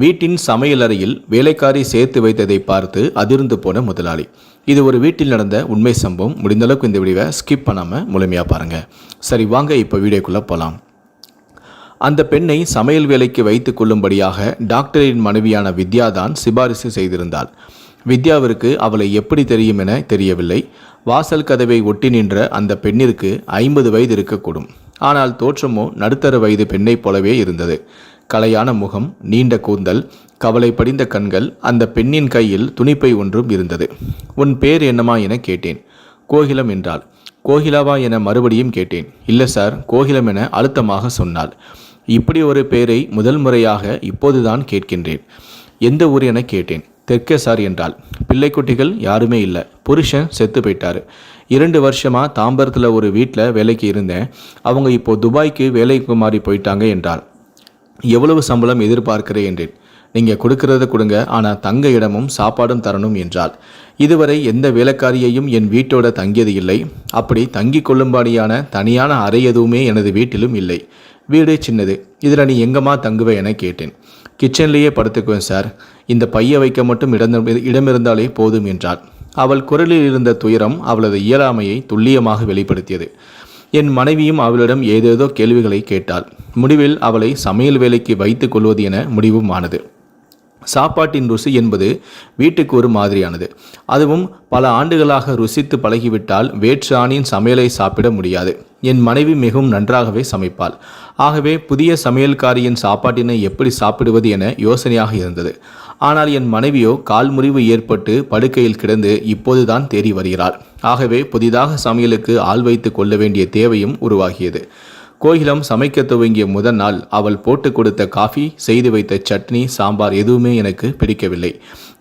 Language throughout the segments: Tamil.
வீட்டின் சமையலறையில் வேலைக்காரி சேர்த்து வைத்ததை பார்த்து அதிர்ந்து போன முதலாளி. இது ஒரு வீட்டில் நடந்த உண்மை சம்பவம். முடிந்தளவுக்கு இந்த வீடியோவை ஸ்கிப் பண்ணாமல் முழுமையாக பாருங்கள் சரி வாங்க இப்போ வீடியோக்குள்ளே போகலாம் அந்த பெண்ணை சமையல் வேலைக்கு வைத்து கொள்ளும்படியாக டாக்டரின் மனைவியான வித்யா தான் சிபாரிசு செய்திருந்தாள். வித்யாவிற்கு அவளை எப்படி தெரியும் என தெரியவில்லை. வாசல் கதவை ஒட்டி நின்ற அந்த பெண்ணிற்கு ஐம்பது வயது இருக்கக்கூடும். ஆனால் தோற்றமோ நடுத்தர வயது பெண்ணைப் போலவே இருந்தது. கலையான முகம் நீண்ட கூந்தல் கவலை படிந்த கண்கள் அந்த பெண்ணின் கையில் துணிப்பை ஒன்றும் இருந்தது. உன் பேர் என்னமா என கேட்டேன். கோகிலம் என்றாள். கோகிலாவா? என மறுபடியும் கேட்டேன். இல்லை சார் கோகிலம் என அழுத்தமாக சொன்னாள். இப்படி ஒரு பேரை முதல் முறையாக இப்போதுதான் கேட்கின்றேன். எந்த ஊர்? என கேட்டேன். தெற்கே சார் என்றாள். பிள்ளைக்குட்டிகள் யாருமே இல்லை. புருஷன் செத்து போயிட்டார். இரண்டு வருஷமாக தாம்பரத்தில் ஒரு வீட்டில் வேலைக்கு இருந்தேன். அவங்க இப்போ துபாய்க்கு வேலைக்கு மாறி போயிட்டாங்க என்றாள். எவ்வளவு சம்பளம் எதிர்பார்க்கிறேன் என்றேன். நீங்கள் கொடுக்கறத கொடுங்க ஆனால் தங்க இடமும் சாப்பாடும் தரணும் என்றாள். இதுவரை எந்த வேலைக்காரியையும் என் வீட்டோட தங்கியது இல்லை. அப்படி தங்கி கொள்ளும்படியான தனியான அறை எதுவுமே எனது வீட்டிலும் இல்லை. வீடு சின்னது. இதில் நீ எங்கம்மா தங்குவே என கேட்டேன். கிச்சன்லேயே படுத்துக்குவேன் சார். இந்த பைய வைக்க மட்டும் இடம் இடமிருந்தாலே போதும் என்றாள். அவள் குரலில் இருந்த துயரம் அவளது இயலாமையை துல்லியமாக வெளிப்படுத்தியது. என் மனைவியும் அவளிடம் ஏதேதோ கேள்விகளை கேட்டாள். முடிவில் அவளை சமையல் வேலைக்கு வைத்துக் கொள்வது என முடிவும் ஆனது சாப்பாட்டின் ருசி என்பது வீட்டுக்கு ஒரு மாதிரியானது. அதுவும் பல ஆண்டுகளாக ருசித்து பழகிவிட்டால் வேற்று ஆணின் சமையலை சாப்பிட முடியாது. என் மனைவி மிகவும் நன்றாகவே சமைப்பாள். ஆகவே புதிய சமையல்காரியின் சாப்பாட்டினை எப்படி சாப்பிடுவது என யோசனையாக இருந்தது. ஆனால் என் மனைவியோ கால் முறிவு ஏற்பட்டு படுக்கையில் கிடந்து இப்போதுதான் தேறி வருகிறாள். ஆகவே புதிதாக சமையலுக்கு ஆள் வைத்து கொள்ள வேண்டிய தேவையும் உருவாகியது. கோகிலம் சமைக்க துவங்கிய முதல் நாள் அவள் போட்டு கொடுத்த காஃபி செய்து வைத்த சட்னி சாம்பார் எதுவுமே எனக்கு பிடிக்கவில்லை.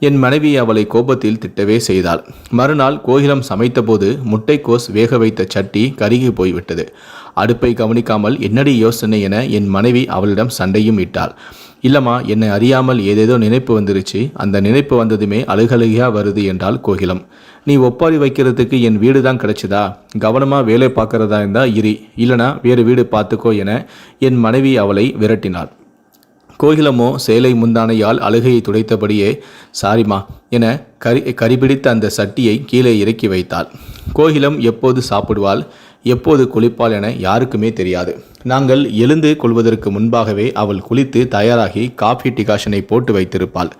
என் மனைவி அவளை கோபத்தில் திட்டவே செய்தாள். மறுநாள் கோகிலம் சமைத்தபோது முட்டைக்கோஸ் வேக வைத்த சட்டி கருகி போய்விட்டது. அடுப்பை கவனிக்காமல் என்னடி யோசனை என என் மனைவி அவளிடம் சண்டையும் இட்டாள். இல்லம்மா என்னை அறியாமல் ஏதேதோ நினைப்பு வந்துருச்சு. அந்த நினைப்பு வந்ததுமே அழுகழுகையா வருது என்றால் கோகிலம். நீ ஒப்பாரி வைக்கிறதுக்கு என் வீடு தான் கிடைச்சதா? கவனமாக வேலை பார்க்கறதா இருந்தா இரி. இல்லனா வேறு வீடு பார்த்துக்கோ என என் மனைவி அவளை விரட்டினாள். கோகிலமோ சேலை முந்தானையால் அழுகையை துடைத்தபடியே சாரிமா என கரி கரிபிடித்த அந்த சட்டியை கீழே இறக்கி வைத்தாள். கோகிலம் எப்போது சாப்பிடுவாள்? எப்போது குளிப்பாள் என யாருக்குமே தெரியாது. நாங்கள் எழுந்து கொள்வதற்கு முன்பாகவே அவள் குளித்து தயாராகி காஃபி டிகாஷனை போட்டு வைத்திருப்பாள்.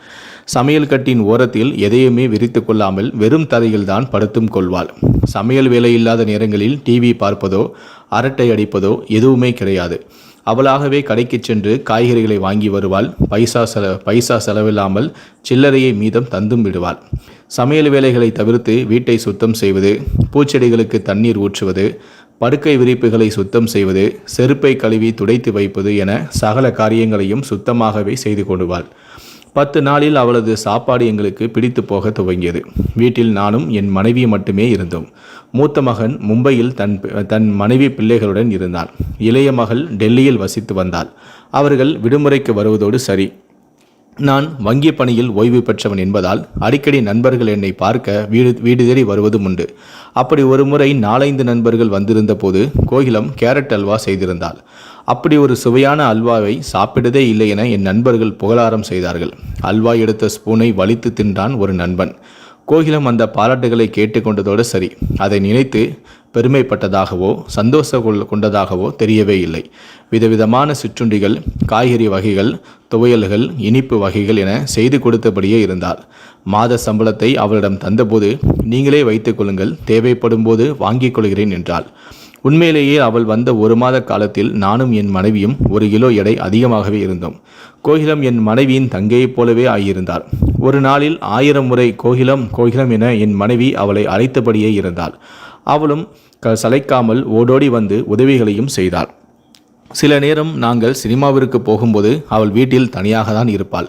சமையல் கட்டின் ஓரத்தில் எதையுமே விரித்து கொள்ளாமல் வெறும் தரையில்தான் படுத்தும் கொள்வாள். சமையல் வேலை இல்லாத நேரங்களில் டிவி பார்ப்பதோ அரட்டை அடிப்பதோ எதுவுமே கிடையாது. அவளாகவே கடைக்கு சென்று காய்கறிகளை வாங்கி வருவாள். பைசா செல பைசா செலவில்லாமல் சில்லறையை மீதம் தந்தும் விடுவாள். சமையல் வேலைகளை தவிர்த்து வீட்டை சுத்தம் செய்வது பூச்செடிகளுக்கு தண்ணீர் ஊற்றுவது படுக்கை விரிப்புகளை சுத்தம் செய்வது செருப்பை கழுவி துடைத்து வைப்பது என சகல காரியங்களையும் சுத்தமாகவே செய்து கொள்வாள். பத்து நாளில் அவளது சாப்பாடு எங்களுக்கு பிடித்து போக துவங்கியது. வீட்டில் நானும் என் மனைவி மட்டுமே இருந்தோம். மூத்த மகன் மும்பையில் தன் தன் மனைவி பிள்ளைகளுடன் இருந்தான். இளைய மகள் டெல்லியில் வசித்து வந்தாள். அவர்கள் விடுமுறைக்கு வருவதோடு சரி. நான் வங்கி பணியில் ஓய்வு பெற்றவன் என்பதால் அடிக்கடி நண்பர்கள் என்னை பார்க்க வீடு வீடு தேடி வருவதும் உண்டு. அப்படி ஒரு முறை நாலைந்து நண்பர்கள் வந்திருந்த போது கோகிலம் கேரட் அல்வா செய்திருந்தாள். அப்படி ஒரு சுவையான அல்வாவை சாப்பிட்டதே இல்லை என என் நண்பர்கள் புகழாரம் செய்தார்கள். அல்வா எடுத்த ஸ்பூனை வலித்து தின்றான் ஒரு நண்பன். கோகிலம் அந்த பாராட்டுகளை கேட்டுக்கொண்டதோடு சரி அதை நினைத்து பெருமைப்பட்டதாகவோ சந்தோஷ கொண்டதாகவோ தெரியவே இல்லை. விதவிதமான சிற்றுண்டிகள் காய்கறி வகைகள் துவையல்கள் இனிப்பு வகைகள் என செய்து கொடுத்தபடியே இருந்தார் மாத சம்பளத்தை அவளிடம் தந்தபோது நீங்களே வைத்துக் கொள்ளுங்கள் தேவைப்படும் போது வாங்கிக் கொள்கிறேன் என்றாள். உண்மையிலேயே அவள் வந்த ஒரு மாத காலத்தில் நானும் என் மனைவியும் ஒரு கிலோ எடை அதிகமாகவே இருந்தோம். கோகிலம் என் மனைவியின் தங்கையைப் போலவே ஆகியிருந்தார் ஒரு நாளில் ஆயிரம் முறை கோகிலம் கோகிலம் என என் மனைவி அவளை அழைத்தபடியே இருந்தாள். அவளும் க சளைக்காமல் ஓடோடி வந்து உதவிகளையும் செய்தாள். சில நேரம் நாங்கள் சினிமாவிற்கு போகும்போது அவள் வீட்டில் தனியாக தான் இருப்பாள்.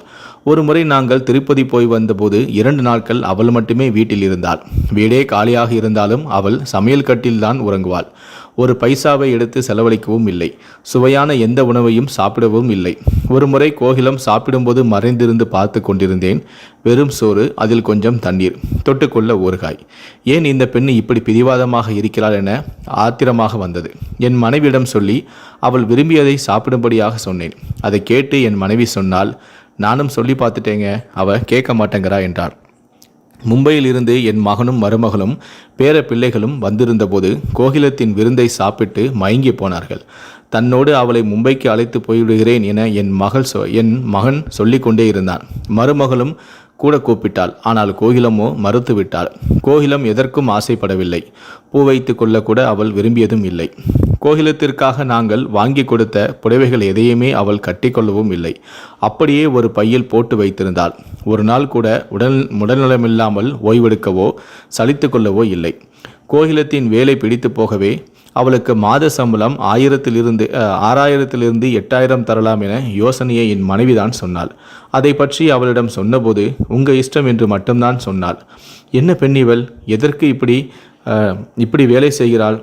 ஒரு முறை நாங்கள் திருப்பதி போய் வந்தபோது இரண்டு நாட்கள் அவள் மட்டுமே வீட்டில் இருந்தாள். வீடே காலியாக இருந்தாலும் அவள் சமையல் கட்டில்தான் உறங்குவாள். ஒரு பைசாவை எடுத்து செலவழிக்கவும் இல்லை. சுவையான எந்த உணவையும் சாப்பிடவும் இல்லை. ஒரு முறை கோகிலம் சாப்பிடும்போது மறைந்திருந்து பார்த்து கொண்டிருந்தேன். வெறும் சோறு அதில் கொஞ்சம் தண்ணீர். தொட்டுக்கொள்ள ஊறுகாய். ஏன் இந்த பெண் இப்படி பிடிவாதமாக இருக்கிறாள் என ஆத்திரமாக வந்தது. என் மனைவியிடம் சொல்லி அவள் விரும்பியதை சாப்பிடும்படியாக சொன்னேன். அதை கேட்டு என் மனைவி சொன்னால் நானும் சொல்லி பார்த்துட்டேங்க. அவ கேட்க மாட்டேங்கிறா என்றார். மும்பையில் இருந்து என் மகனும் மருமகளும் பேர பிள்ளைகளும் வந்திருந்தபோது கோகிலத்தின் விருந்தை சாப்பிட்டு மயங்கி போனார்கள். தன்னோடு அவளை மும்பைக்கு அழைத்து போய்விடுகிறேன் என என் மகள் சொ என் மகன் சொல்லிக்கொண்டே இருந்தான். மருமகளும் கூட கூப்பிட்டாள். ஆனால் கோகிலமோ மறுத்துவிட்டாள். கோகிலம் எதற்கும் ஆசைப்படவில்லை. பூ வைத்து கொள்ளக்கூட அவள் விரும்பியதும் இல்லை. கோகிலத்திற்காக நாங்கள் வாங்கி கொடுத்த புடவைகள் எதையுமே அவள் கட்டிக்கொள்ளவும் இல்லை. அப்படியே ஒரு பையில் போட்டு வைத்திருந்தாள். ஒரு நாள் கூட உடல் உடல்நலமில்லாமல் ஓய்வெடுக்கவோ சலித்து கொள்ளவோ இல்லை. கோகிலத்தின் வேலை பிடித்து போகவே அவளுக்கு மாத சம்பளம் ஆயிரத்திலிருந்து ஆறாயிரத்திலிருந்து எட்டாயிரம் தரலாம் என யோசனையை என் மனைவிதான் சொன்னாள். அதை பற்றி அவளிடம் சொன்னபோது உங்க இஷ்டம் என்று மட்டும்தான் சொன்னாள். என்ன பெண் இவள் எதற்கு இப்படி இப்படி வேலை செய்கிறாள்?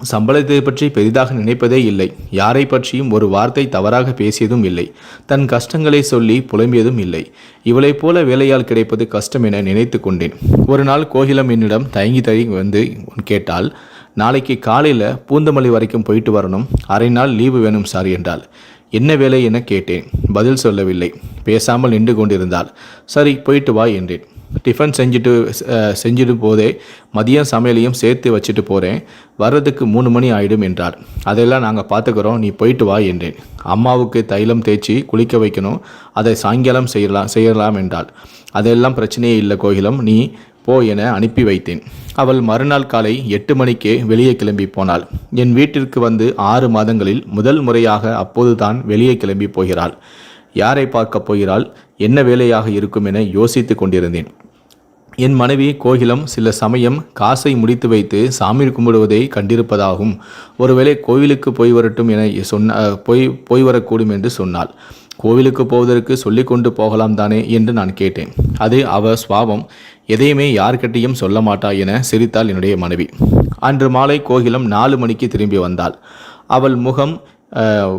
சம்பளத்தை பற்றி பெரிதாக நினைப்பதே இல்லை. யாரை பற்றியும் ஒரு வார்த்தை தவறாக பேசியதும் இல்லை. தன் கஷ்டங்களை சொல்லி புலம்பியதும் இல்லை. இவளைப் போல வேலையால் கிடைப்பது கஷ்டம் என நினைத்து கொண்டேன். ஒரு நாள் கோகிலம் என்னிடம் தயங்கி தயங்கி வந்து கேட்டால் நாளைக்கு காலையில் பூந்தமல்லி வரைக்கும் போயிட்டு வரணும். அரை நாள் லீவு வேணும் சார் என்றாள். என்ன வேலை என கேட்டேன். பதில் சொல்லவில்லை. பேசாமல் நின்று கொண்டிருந்தாள். சரி போயிட்டு வா என்றேன். டிஃபன் செஞ்சுட்டு செஞ்சுட்டு போதே மதியம் சமையலையும் சேர்த்து வச்சுட்டு போகிறேன் வர்றதுக்கு மூணு மணி ஆயிடும் என்றார் அதெல்லாம் நாங்கள் பார்த்துக்குறோம் நீ போயிட்டு வா என்றேன். அம்மாவுக்கு தைலம் தேய்ச்சி குளிக்க வைக்கணும். அதை சாயங்காலம் செய்யலாம் செய்யலாம் என்றாள். அதெல்லாம் பிரச்சனையே இல்லை கோகிலம். நீ போ என அனுப்பி வைத்தேன். அவள் மறுநாள் காலை எட்டு மணிக்கே வெளியே கிளம்பி போனாள். என் வீட்டிற்கு வந்து ஆறு மாதங்களில் முதல் முறையாக அப்போதுதான் வெளியே கிளம்பி போகிறாள். யாரை பார்க்கப் போகிறாள்? என்ன வேலையாக இருக்கும் என யோசித்து கொண்டிருந்தேன். என் மனைவி கோகிலம் சில சமயம் காசை முடித்து வைத்து சாமி கும்பிடுவதை கண்டிருப்பதாகவும் ஒருவேளை கோவிலுக்கு போய் வரட்டும் என சொன்ன போய் போய் வரக்கூடும் என்று சொன்னாள். கோவிலுக்கு போவதற்கு சொல்லிக்கொண்டு போகலாம் தானே என்று நான் கேட்டேன். அது அவ சுவாபம் எதையுமே யார்கிட்டையும் சொல்ல மாட்டா என சிரித்தாள் என்னுடைய மனைவி. அன்று மாலை கோகிலம் நாலு மணிக்கு திரும்பி வந்தாள். அவள் முகம்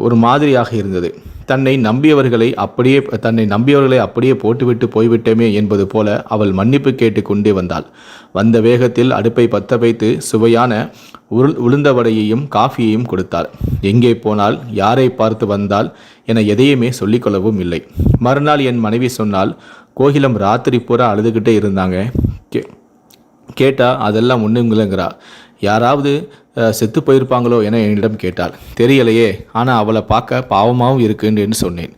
ஒரு மாதிரியாக இருந்தது. தன்னை நம்பியவர்களை அப்படியே தன்னை நம்பியவர்களை அப்படியே போட்டுவிட்டு போய்விட்டோமே என்பது போல அவள் மன்னிப்பு கேட்டு கொண்டே வந்தாள். வந்த வேகத்தில் அடுப்பை பத்த வைத்து சுவையான உருள் உளுந்த வடையையும் காஃபியையும் கொடுத்தாள். எங்கே போனால் யாரை பார்த்து வந்தால் என எதையுமே சொல்லிக்கொள்ளவும் இல்லை. மறுநாள் என் மனைவி சொன்னால் கோகிலம் ராத்திரி பூரா அழுதுகிட்டே இருந்தாங்க. கே கேட்டால் அதெல்லாம் ஒன்றுங்களங்கிறா யாராவது செத்து போயிருப்பாங்களோ என என்னிடம் கேட்டாள். தெரியலையே. ஆனால் அவளை பார்க்க பாவமாகவும் இருக்குன்னு என்று சொன்னேன்.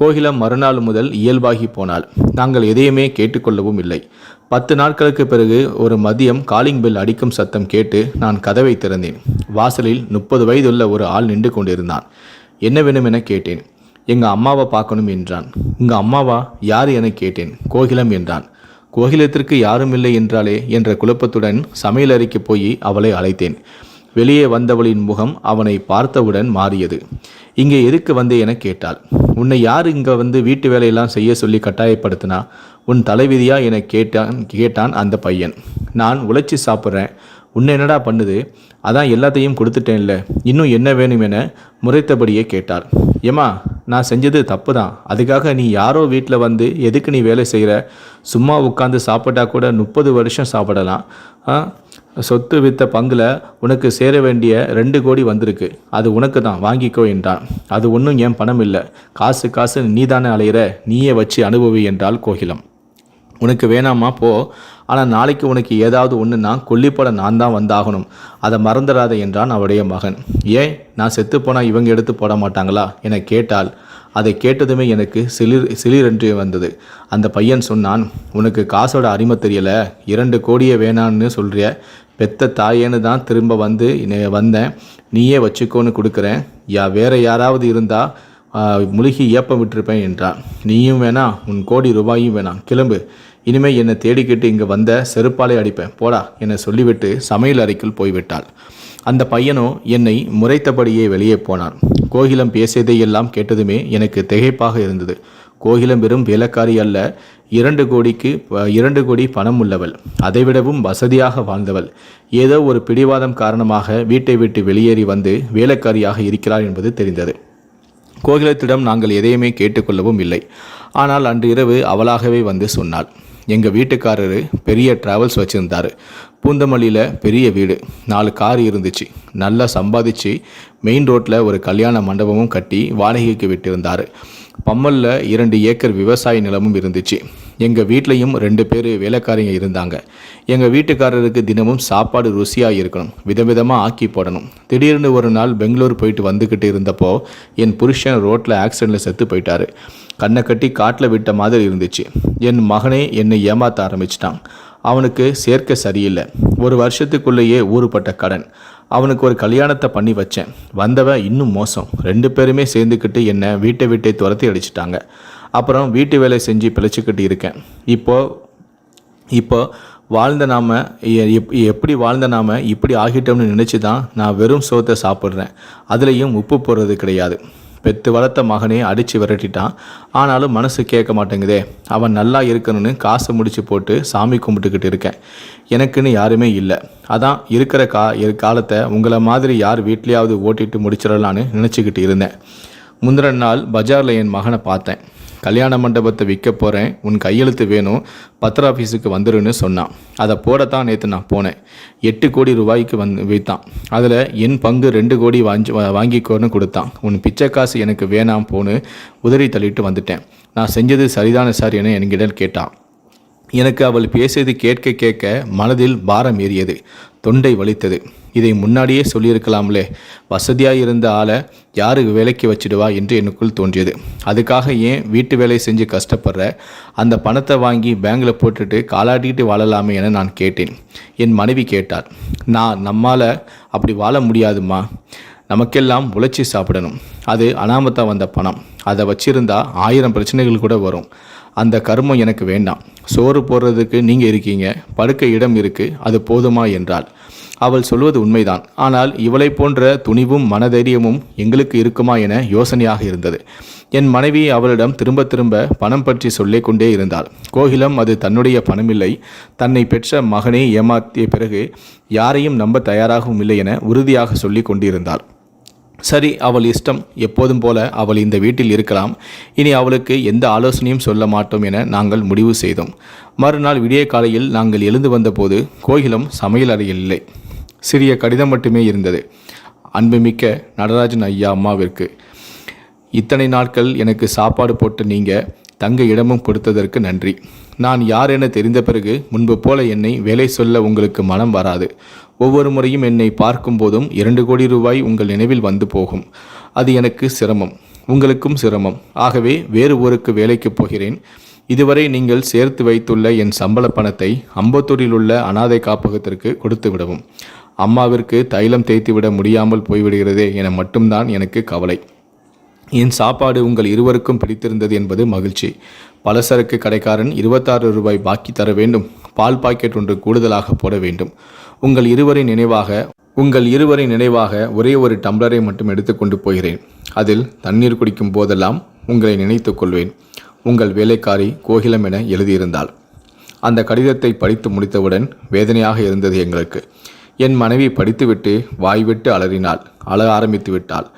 கோகிலம் மறுநாள் முதல் இயல்பாகி போனாள். நாங்கள் எதையுமே கேட்டுக்கொள்ளவும் இல்லை. பத்து நாட்களுக்கு பிறகு ஒரு மதியம் காலிங் பெல் அடிக்கும் சத்தம் கேட்டு நான் கதவை திறந்தேன். வாசலில் முப்பது வயதுள்ள ஒரு ஆள் நின்று கொண்டிருந்தான். என்ன வேணும் என கேட்டேன். எங்கள் அம்மாவை பார்க்கணும் என்றான். உங்கள் அம்மாவா? யார் என கேட்டேன். கோகிலம் என்றான். கோகிலத்திற்கு யாரும் இல்லை என்றாலே என்ற குழப்பத்துடன் சமையலறைக்கு போய் அவளை அழைத்தேன். வெளியே வந்தவளின் முகம் அவனை பார்த்தவுடன் மாறியது. இங்கே எதுக்கு வந்தே என கேட்டாள். உன்னை யார் இங்கே வந்து வீட்டு வேலையெல்லாம் செய்ய சொல்லி கட்டாயப்படுத்தினா? உன் தலைவிதியா என கேட்டான் கேட்டான் அந்த பையன். நான் உழைச்சி சாப்பிட்றேன். உன்னை என்னடா பண்ணுது? அதான் எல்லாத்தையும் கொடுத்துட்டேன்ல. இன்னும் என்ன வேணும் என முறைத்தபடியே கேட்டார். ஏம்மா நான் செஞ்சது தப்பு தான் அதுக்காக நீ யாரோ வீட்டில் வந்து எதுக்கு நீ வேலை செய்கிற சும்மா உட்காந்து சாப்பிட்டா கூட முப்பது வருஷம் சாப்பிடலாம். சொத்து வித்த பங்கில் உனக்கு சேர வேண்டிய ரெண்டு கோடி வந்திருக்கு. அது உனக்கு தான் வாங்கிக்கோ என்றான். அது ஒன்றும் ஏன் பணம் இல்லை. காசு காசு நீ தானே அலையிற? நீயே வச்சு அனுபவி என்றால் கோகிலம். உனக்கு வேணாமா போ. ஆனால் நாளைக்கு உனக்கு ஏதாவது ஒன்றுன்னா கொல்லிப்பட நான் தான் வந்தாகணும். அதை மறந்துடாத என்றான் அவருடைய மகன். ஏன் நான் செத்துப்போனால் இவங்க எடுத்து போட மாட்டாங்களா? என கேட்டால் அதை கேட்டதுமே எனக்கு சிலிர் சிலிரென்று வந்தது. அந்த பையன் சொன்னான் உனக்கு காசோட அருமை தெரியல. இரண்டு கோடியே வேணான்னு சொல்கிற பெத்த தாயேன்னு தான் திரும்ப வந்து வந்தேன். நீயே வச்சுக்கோன்னு கொடுக்குறேன். யா வேற யாராவது இருந்தால் முழுகி ஏப்பம் விட்டிருப்பேன் என்றான் நீயும் வேணா உன் கோடி ரூபாயும் வேணாம் கிளம்பு. இனிமே என்னை தேடிக்கிட்டு இங்கே வந்த செருப்பாலை அடிப்பேன். போடா என்னை சொல்லிவிட்டு சமையல் அறைக்குள் போய்விட்டாள். அந்த பையனோ என்னை முறைத்தபடியே வெளியே போனான். கோகிலம் பேசியதையெல்லாம் கேட்டதுமே எனக்கு திகைப்பாக இருந்தது. கோகிலம் வெறும் வேலைக்காரி அல்ல இரண்டு கோடிக்கு இரண்டு கோடி பணம் உள்ளவள். அதைவிடவும் வசதியாக வாழ்ந்தவள். ஏதோ ஒரு பிடிவாதம் காரணமாக வீட்டை விட்டு வெளியேறி வந்து வேலைக்காரியாக இருக்கிறாள் என்பது தெரிந்தது. கோகிலத்திடம் நாங்கள் எதையுமே கேட்டுக்கொள்ளவும் இல்லை. ஆனால் அன்று இரவு அவளாகவே வந்து சொன்னாள். எங்கள் வீட்டுக்காரரு பெரிய டிராவல்ஸ் வச்சுருந்தாரு. பூந்தமல்லியில் பெரிய வீடு. நாலு கார் இருந்துச்சு. நல்லா சம்பாதிச்சு மெயின் ரோட்டில் ஒரு கல்யாண மண்டபமும் கட்டி வாடகைக்கு விட்டிருந்தார். பம்மலில் இரண்டு ஏக்கர் விவசாய நிலமும் இருந்துச்சு. எங்கள் வீட்லேயும் ரெண்டு பேர் வேலைக்காரங்க இருந்தாங்க. எங்கள் வீட்டுக்காரருக்கு தினமும் சாப்பாடு ருசியாக இருக்கணும். விதவிதமாக ஆக்கி போடணும். திடீர்னு ஒரு நாள் பெங்களூர் போயிட்டு வந்துக்கிட்டு இருந்தப்போ என் புருஷன் ரோட்டில் ஆக்சிடெண்ட்டில் செத்து போயிட்டாரு. கண்ணை கட்டி காட்டில் விட்ட மாதிரி இருந்துச்சு. என் மகனே என்னை ஏமாற்ற ஆரம்பிச்சிட்டான். அவனுக்கு சேர்க்க சரியில்லை. ஒரு வருஷத்துக்குள்ளேயே ஊறுபட்ட கடன். அவனுக்கு ஒரு கல்யாணத்தை பண்ணி வச்சேன். வந்தவன் இன்னும் மோசம். ரெண்டு பேருமே சேர்ந்துக்கிட்டு என்னை வீட்டை விட்டே துரத்தி அடிச்சிட்டாங்க. அப்புறம் வீட்டு வேலை செஞ்சு பிழைச்சிக்கிட்டு இருக்கேன். இப்போ இப்போ வாழ்ந்த நாம எப்- எப்படி வாழ்ந்த நாம இப்படி ஆகிட்டோம்னு நினச்சி தான் நான் வெறும் சோத்தை சாப்பிட்றேன். அதுலேயும் உப்பு போடுறது கிடையாது. பெத்து வளர்த்த மகனே அடித்து விரட்டிட்டான். ஆனாலும் மனசு கேட்க மாட்டேங்குதே. அவன் நல்லா இருக்கணும்னு காசை முடிச்சு போட்டு சாமி கும்பிட்டுக்கிட்டு இருக்கேன். எனக்குன்னு யாருமே இல்லை. அதான் இருக்கிற கா காலத்தை உங்களை மாதிரி யார் வீட்லேயாவது ஓட்டிட்டு முடிச்சிடலான்னு நினச்சிக்கிட்டு இருந்தேன். முந்தின நாள் பஜாரில் என் மகனை பார்த்தேன். கல்யாண மண்டபத்தை விற்க போகிறேன் உன் கையெழுத்து வேணும் பத்திர ஆஃபீஸுக்கு வந்துருன்னு சொன்னான். அதை போடத்தான் நேற்று நான் போனேன். எட்டு கோடி ரூபாய்க்கு வந்து விற்றான் அதில் என் பங்கு ரெண்டு கோடி வாங்கி வாங்கிக்கோன்னு கொடுத்தான். உன் பிச்சை காசு எனக்கு வேணாம் போன்னு உதறி தள்ளிட்டு வந்துட்டேன். நான் செஞ்சது சரிதான சார் என என்கிட்ட கேட்டான். எனக்கு அவள் பேசியது கேட்க கேட்க மனதில் பாரம் ஏறியது. தொண்டை வலித்தது. இதை முன்னாடியே சொல்லியிருக்கலாம்லே. வசதியாக இருந்த ஆளை யாரு வேலைக்கு வச்சிடுவா என்று எனக்குள் தோன்றியது. அதுக்காக ஏன் வீட்டு வேலை செஞ்சு கஷ்டப்படுற? அந்த பணத்தை வாங்கி பேங்கில் போட்டுட்டு காலாட்டிட்டு வாழலாமே என நான் கேட்டேன். என் மனைவி கேட்டார் நான் நம்மால் அப்படி வாழ முடியாதுமா நமக்கெல்லாம் உழைச்சி சாப்பிடணும். அது அனாமத்தா வந்த பணம். அதை வச்சிருந்தா ஆயிரம் பிரச்சனைகள் கூட வரும். அந்த கர்மம் எனக்கு வேண்டாம். சோறு போடுறதுக்கு நீங்கள் இருக்கீங்க. படுக்க இடம் இருக்கு. அது போதுமா என்றாள். அவள் சொல்வது உண்மைதான். ஆனால் இவளைப் போன்ற துணிவும் மனதைரியமும் எங்களுக்கு இருக்குமா என யோசனையாக இருந்தது. என் மனைவி அவளிடம் திரும்ப திரும்ப பணம் பற்றி சொல்லிக் கொண்டே இருந்தாள். கோகிலம் அது தன்னுடைய பணமில்லை. தன்னை பெற்ற மகனை ஏமாற்றிய பிறகு யாரையும் நம்ப தயாராகவும் இல்லை என உறுதியாக சொல்லிக் கொண்டிருந்தாள். சரி அவள் இஷ்டம் எப்போதும் போல அவள் இந்த வீட்டில் இருக்கலாம். இனி அவளுக்கு எந்த ஆலோசனையும் சொல்ல மாட்டோம் என நாங்கள் முடிவு செய்தோம். மறுநாள் விடிய காலையில் நாங்கள் எழுந்து வந்தபோது கோகிலம் சமையல் அறையில் இல்லை. சிறிய கடிதம் மட்டுமே இருந்தது. அன்புமிக்க நடராஜன் ஐயா அம்மாவிற்கு இத்தனை நாட்கள் எனக்கு சாப்பாடு போட்டு நீங்கள் தங்க இடமும் கொடுத்ததற்கு நன்றி. நான் யார் என தெரிந்த பிறகு முன்பு போல என்னை வேலை சொல்ல உங்களுக்கு மனம் வராது. ஒவ்வொரு முறையும் என்னை பார்க்கும் போதும் இரண்டு கோடி ரூபாய் உங்கள் நினைவில் வந்து போகும். அது எனக்கு சிரமம். உங்களுக்கும் சிரமம். ஆகவே வேறு ஊருக்கு வேலைக்கு போகிறேன். இதுவரை நீங்கள் சேர்த்து வைத்துள்ள என் சம்பள பணத்தை அம்பத்தூரில் உள்ள அனாதை காப்பகத்திற்கு கொடுத்து விடவும். அம்மாவிற்கு தைலம் தேய்த்து விட முடியாமல் போய்விடுகிறதே என மட்டும்தான் எனக்கு கவலை. என் சாப்பாடு உங்கள் இருவருக்கும் பிடித்திருந்தது என்பது மகிழ்ச்சி. பலசரக்கு கடைக்காரன் இருபத்தாறு ரூபாய் பாக்கி தர வேண்டும். பால் பாக்கெட் ஒன்று கூடுதலாக போட வேண்டும். உங்கள் இருவரின் நினைவாக உங்கள் இருவரின் நினைவாக ஒரே ஒரு டம்ளரை மட்டும் எடுத்துக்கொண்டு போகிறேன். அதில் தண்ணீர் குடிக்கும் போதெல்லாம் உங்களை நினைத்து கொள்வேன். உங்கள் வேலைக்காரி கோகிலம் என எழுதியிருந்தாள். அந்த கடிதத்தை படித்து முடித்தவுடன் வேதனையாக இருந்தது எங்களுக்கு. என் மனைவி படித்துவிட்டு வாய்விட்டு அலறினாள். அழ ஆரம்பித்து விட்டாள்.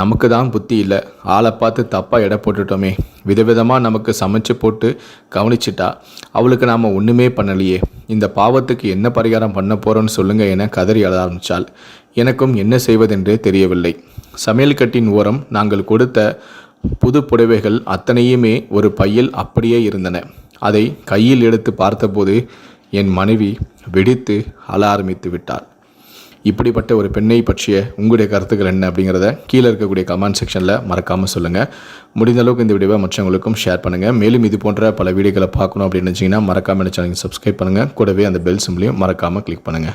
நமக்கு தான் புத்தி இல்லை. ஆளை பார்த்து தப்பாக எடை போட்டுட்டோமே. விதவிதமாக நமக்கு சமைச்சு போட்டு கவனிச்சிட்டா. அவளுக்கு நாம் ஒன்றுமே பண்ணலையே. இந்த பாவத்துக்கு என்ன பரிகாரம் பண்ண போகிறோன்னு சொல்லுங்க என கதறி அழ ஆரம்பித்தாள் எனக்கும் என்ன செய்வதென்றே தெரியவில்லை. சமையல் கட்டின் ஓரம் நாங்கள் கொடுத்த புது புடவைகள் அத்தனையுமே ஒரு பையில் அப்படியே இருந்தன. அதை கையில் எடுத்து பார்த்தபோது என் மனைவி வெடித்து அழ ஆரம்பித்து விட்டாள். இப்படிப்பட்ட ஒரு பெண்ணை பற்றிய உங்களுடைய கருத்துக்கள் என்ன அப்படிங்கிறத கீழே இருக்கக்கூடிய கமெண்ட் செக்ஷனில் மறக்காமல் சொல்லுங்கள் முடிந்த அளவுக்கு இந்த வீடியோவை மற்றவங்களுக்கும் ஷேர் பண்ணுங்கள் மேலும் இது போன்ற பல வீடியோக்களை பார்க்கணும் அப்படின்னு நினச்சிங்கன்னா மறக்காமல் சேனலுக்கு சப்ஸ்கிரைப் பண்ணுங்கள் கூடவே அந்த பெல் சிம்லையும் மறக்காமல் கிளிக் பண்ணுங்கள்